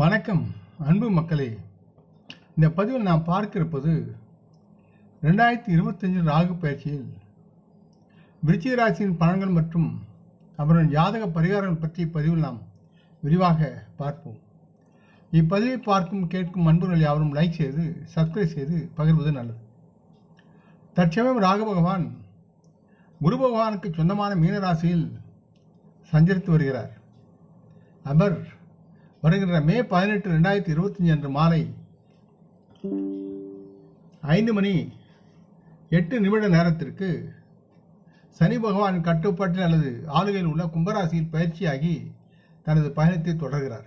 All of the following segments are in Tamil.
வணக்கம் அன்பு மக்களே. இந்த பதிவில் நாம் பார்க்க இருப்பது ரெண்டாயிரத்தி இருபத்தஞ்சு ராகு பயிற்சியில் விருச்சிக ராசியின் பலன்கள் மற்றும் அவரின் ஜாதக பரிகாரங்கள் பற்றிய பதிவில் நாம் விரிவாக பார்ப்போம். இப்பதிவை பார்க்கும் கேட்கும் அன்புகள் யாவரும் லைக் செய்து சப்ஸ்கிரைப் செய்து பகிர்வது நல்லது. தற்சமயம் ராகு பகவான் குரு பகவானுக்கு சொந்தமான மீன ராசியில் சஞ்சரித்து வருகிறார். அவர் வருகின்ற மே பதினெட்டு ரெண்டாயிரத்தி இருபத்தஞ்சி அன்று மாலை ஐந்து மணி எட்டு நிமிட நேரத்திற்கு சனி பகவான் கட்டுப்பாட்டில் அல்லது ஆளுகையில் உள்ள கும்பராசியில் பயிற்சியாகி தனது பயணத்தை தொடர்கிறார்.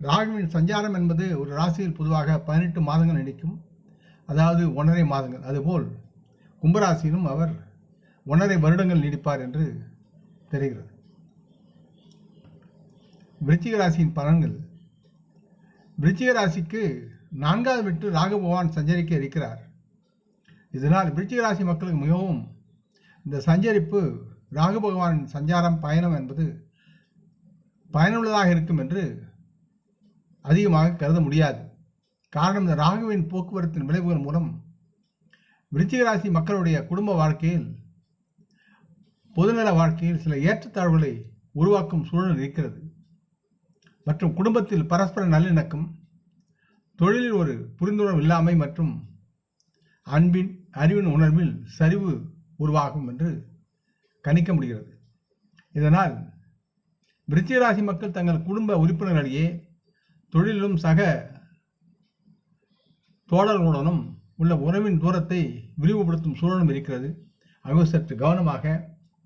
ராகுவின் சஞ்சாரம் என்பது ஒரு ராசியில் பொதுவாக பதினெட்டு மாதங்கள் நீடிக்கும். அதாவது ஒன்றரை மாதங்கள். அதுபோல் கும்பராசியிலும் அவர் ஒன்றரை வருடங்கள் நீடிப்பார் என்று தெரிகிறது. விருச்சிக ராசியின் பலன்கள். விருச்சிக ராசிக்கு நான்காவது விட்டு ராகு பகவான் சஞ்சரிக்க இருக்கிறார். இதனால் விருச்சிக ராசி மக்களுக்கு மிகவும் இந்த சஞ்சரிப்பு ராகு பகவானின் சஞ்சாரம் பயணம் என்பது பயனுள்ளதாக இருக்கும் என்று அதிகமாக கருத முடியாது. காரணம் இந்த ராகுவின் போக்குவரத்தின் விளைவுகள் மூலம் விருச்சிக ராசி மக்களுடைய குடும்ப வாழ்க்கையில் பொதுநல வாழ்க்கையில் சில ஏற்றத்தாழ்வுகளை உருவாக்கும் சூழல் இருக்கிறது. மற்றும் குடும்பத்தில் பரஸ்பர நல்லிணக்கம் தொழிலில் ஒரு புரிந்துணர்வு இல்லாமை மற்றும் அன்பின் அறிவின் உணர்வில் சரிவு உருவாகும் என்று கணிக்க முடிகிறது. இதனால் விருச்சிக ராசி மக்கள் தங்கள் குடும்ப உறுப்பினர்களிடையே தொழிலும் சக தோழர்களுடனும் உள்ள உறவின் தூரத்தை விரிவுபடுத்தும் சூழலும் இருக்கிறது. ஆகவே சற்று கவனமாக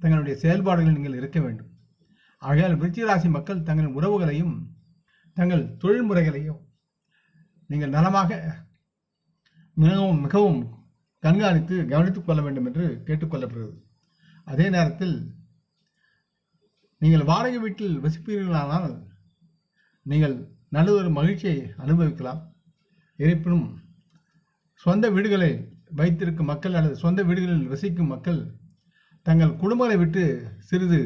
தங்களுடைய செயல்பாடுகளில் நீங்கள் இருக்க வேண்டும். ஆகையால் விருச்சிகராசி மக்கள் தங்கள் உறவுகளையும் தங்கள் தொழில் முறைகளையும் நீங்கள் நலமாக மிகவும் மிகவும் கண்காணித்து கவனித்துக் கொள்ள வேண்டும் என்று கேட்டுக்கொள்ளப்படுகிறது அதே நேரத்தில் நீங்கள் வாடகை வீட்டில் வசிப்பீர்களானால் நீங்கள் நல்லதொரு மகிழ்ச்சியை அனுபவிக்கலாம். இருப்பினும் சொந்த வீடுகளை வைத்திருக்கும் மக்கள் அல்லது சொந்த வீடுகளில் வசிக்கும் மக்கள் தங்கள் குடும்பங்களை விட்டு சிறிது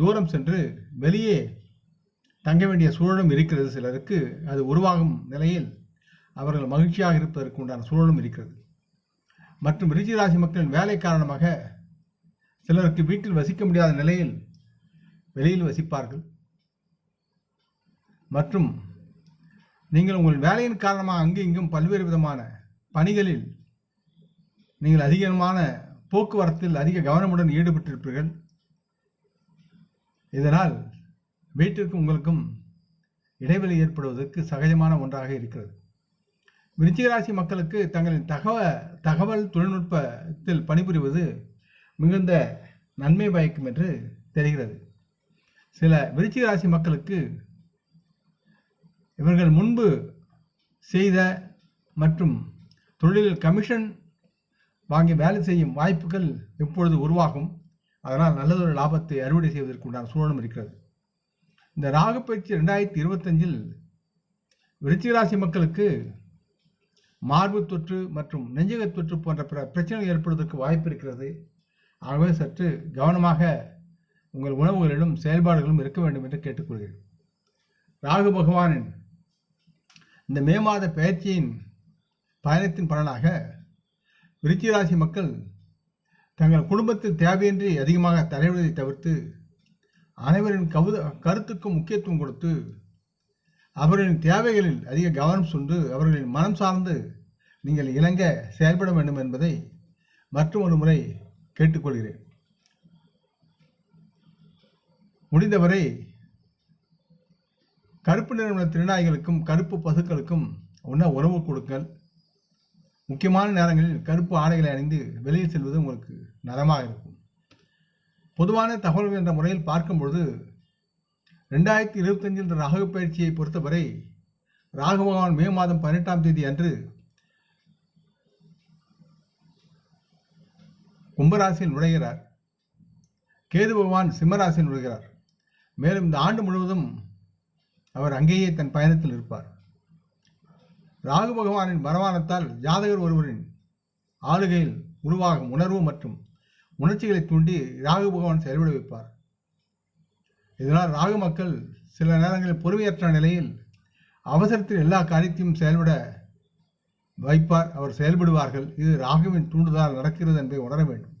தூரம் சென்று வெளியே தங்க வேண்டிய சூழலும் இருக்கிறது சிலருக்கு. அது உருவாகும் நிலையில் அவர்கள் மகிழ்ச்சியாக இருப்பதற்கு உண்டான சூழலும் இருக்கிறது. மற்றும் ரிஷி ராசி மக்களின் வேலை காரணமாக சிலருக்கு வீட்டில் வசிக்க முடியாத நிலையில் வெளியில் வசிப்பார்கள். மற்றும் நீங்கள் உங்கள் வேலையின் காரணமாக அங்கும் இங்கும் பல்வேறு விதமான பணிகளில் நீங்கள் அதிகமான போக்குவரத்தில் அதிக கவனமுடன் ஈடுபட்டிருப்பீர்கள். இதனால் வீட்டிற்கும் உங்களுக்கும் இடைவெளி ஏற்படுவதற்கு சகஜமான ஒன்றாக இருக்கிறது. விருச்சிகராசி மக்களுக்கு தங்களின் தகவ தகவல் தொழில்நுட்பத்தில் பணிபுரிவது மிகுந்த நன்மை பயக்கும் என்று தெரிகிறது. சில விருச்சிகராசி மக்களுக்கு இவர்கள் முன்பு செய்த மற்றும் தொழிலில் கமிஷன் வாங்கி வேலை செய்யும் வாய்ப்புகள் எப்பொழுது உருவாகும்? அதனால் நல்லதொரு லாபத்தை அறுவடை செய்வதற்கு உண்டான சூழலும் இருக்கிறது. இந்த ராகப்பயிற்சி ரெண்டாயிரத்தி இருபத்தஞ்சில் விருச்சிக ராசி மக்களுக்கு மார்பு தொற்று மற்றும் நெஞ்சக தொற்று போன்ற பிற பிரச்சனைகள் ஏற்படுவதற்கு வாய்ப்பு இருக்கிறது. ஆகவே சற்று கவனமாக உங்கள் உணவுகளிலும் செயல்பாடுகளும் இருக்க வேண்டும் என்று கேட்டுக்கொள்கிறேன். ராகு பகவானின் இந்த மே மாத பயிற்சியின் பயணத்தின் பலனாக விருச்சிக ராசி மக்கள் தங்கள் குடும்பத்தில் தேவையின்றி அதிகமாக தலைவிடுவதை தவிர்த்து அனைவரின் கவுத கருத்துக்கும் முக்கியத்துவம் கொடுத்து அவர்களின் தேவைகளில் அதிக கவனம் கொண்டு அவர்களின் மனம் சார்ந்து நீங்கள் இணங்க செயல்பட வேண்டும் என்பதை மற்றும் ஒரு முறை கேட்டுக்கொள்கிறேன். முடிந்தவரை கருப்பு நிறுவன திருநாய்களுக்கும் கருப்பு பசுக்களுக்கும் உண்ண உணவு கொடுங்கள். முக்கியமான நேரங்களில் கருப்பு ஆடைகளை அணிந்து வெளியில் செல்வது உங்களுக்கு நலமாக இருக்கும் பொதுவான தகவல்கள் என்ற முறையில் பார்க்கும்பொழுது ரெண்டாயிரத்தி இருபத்தஞ்சில் ராகு பயிற்சியை பொறுத்தவரை ராகு பகவான் மே மாதம் பதினெட்டாம் தேதி அன்று கும்பராசியில் நுழைகிறார். கேது பகவான் சிம்மராசியில் நுழைகிறார். மேலும் இந்த ஆண்டு முழுவதும் அவர் அங்கேயே தன் பயணத்தில் இருப்பார். ராகு பகவானின் வரவானத்தால் ஜாதகர் ஒருவரின் ஆளுகையில் உருவாகும் உணர்வு மற்றும் உணர்ச்சிகளை தூண்டி ராகு பகவான் செயல்பட வைப்பார். இதனால் ராகு மக்கள் சில நேரங்களில் பொறுமையற்ற நிலையில் அவசரத்தில் எல்லா காரியத்தையும் செயல்பட வைப்பார் அவர் செயல்படுவார்கள். இது ராகுவின் தூண்டுதலால் நடக்கிறது என்பதை உணர வேண்டும்.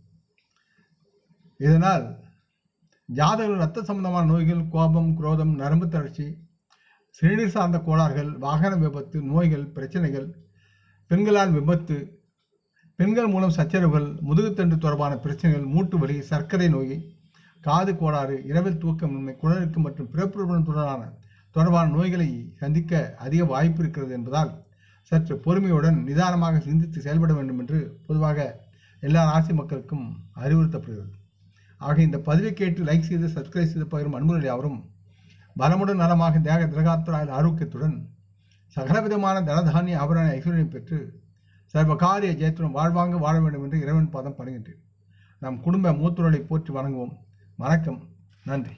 இதனால் ஜாதகர்கள் ரத்த சம்பந்தமான நோய்கள் கோபம் குரோதம் நரம்பு தளர்ச்சி சிறுநீர் சார்ந்த கோளாறுகள் வாகன விபத்து நோய்கள் பிரச்சனைகள் பெண்களால் விபத்து பெண்கள் மூலம் சச்சரவுகள் முதுகுத்தண்டு தொடர்பான பிரச்சனைகள் மூட்டு வலி சர்க்கரை நோய் காது கோளாறு இரவில் தூக்கமின்மை குழலுக்கு மற்றும் பிறப்புடன் தொடரான தொடர்பான நோய்களை சந்திக்க அதிக வாய்ப்பு இருக்கிறது என்பதால் சற்று பொறுமையுடன் நிதானமாக சிந்தித்து செயல்பட வேண்டும் என்று பொதுவாக எல்லா ராசி மக்களுக்கும் அறிவுறுத்தப்படுகிறது. ஆக இந்த பதிவை கேட்டு லைக் செய்து சப்ஸ்கிரைப் செய்து பகிரும் அன்புகளை அவரும் பலமுடன் நலமாக தேக திரகாத்திராயில் ஆரோக்கியத்துடன் சகலவிதமான தனதானிய ஆபரண ஐஸ்வர்யம் பெற்று சர்வகாரிய ஜெயத்துடன் வாழ்வாங்க வாழ வேண்டும் என்று இறைவன் பாதம் பணிகின்றேன். நம் குடும்ப மூத்தோரை போற்றி வணங்குவோம். வணக்கம். நன்றி.